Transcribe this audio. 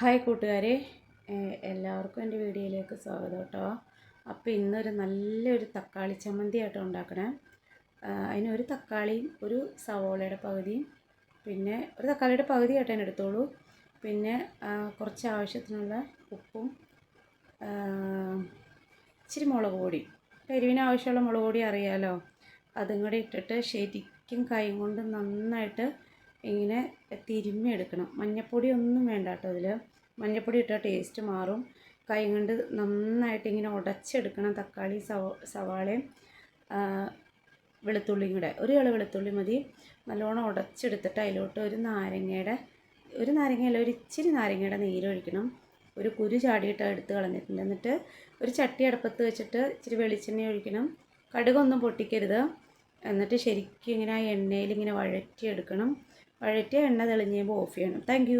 Hi കൂട്ടുകാരെ. എല്ലാവർക്കും എന്റെ വീഡിയോയിലേക്ക് സ്വാഗതം കേട്ടോ. അപ്പോൾ ഇന്നൊരു നല്ലൊരു തക്കാളി ചമ്മന്തി ആയിട്ട് ഉണ്ടാക്കണേ അതിന് ഒരു തക്കാളിയും ഒരു സവോളയുടെ പകുതിയും പിന്നെ ഒരു തക്കാളിയുടെ പകുതി ആയിട്ട് തന്നെ എടുത്തോളൂ. പിന്നെ കുറച്ച് ആവശ്യത്തിനുള്ള ഉപ്പും ഇച്ചിരി മുളക് പൊടി. എരിവിന് ആവശ്യമുള്ള മുളക് പൊടി അറിയാമല്ലോ അതും കൂടി ഇട്ടിട്ട് ശരിക്കും കൈ കൊണ്ട് നന്നായിട്ട് ഇങ്ങനെ തിരുമ്മി എടുക്കണം. മഞ്ഞപ്പൊടി ഒന്നും വേണ്ട കേട്ടോ അതിൽ മഞ്ഞപ്പൊടി ഇട്ടാൽ ടേസ്റ്റ് മാറും. കൈ കൊണ്ട് നന്നായിട്ട് ഇങ്ങനെ ഉടച്ചെടുക്കണം തക്കാളി സവ സവാളയും വെളുത്തുള്ളിയും കൂടെ. ഒരു ഇള വെളുത്തുള്ളി മതി. നല്ലോണം ഉടച്ചെടുത്തിട്ട് അതിലോട്ട് ഒരു നാരങ്ങയുടെ ഒരു നാരങ്ങയല്ല ഒരു ഇച്ചിരി നാരങ്ങയുടെ നീരൊഴിക്കണം ഒരു കുരു ചാടിയിട്ട് എടുത്ത് കളഞ്ഞിട്ടുണ്ട്. എന്നിട്ട് ഒരു ചട്ടി അടുപ്പത്ത് വെച്ചിട്ട് ഇച്ചിരി വെളിച്ചെണ്ണ ഒഴിക്കണം. കടുകൊന്നും പൊട്ടിക്കരുത്. എന്നിട്ട് ശരിക്കും ഇങ്ങനെ ആ എണ്ണയിൽ ഇങ്ങനെ വഴറ്റിയെടുക്കണം. വഴറ്റിയ എണ്ണ തെളിഞ്ഞ് കഴിയുമ്പോൾ ഓഫ് ചെയ്യണം. താങ്ക്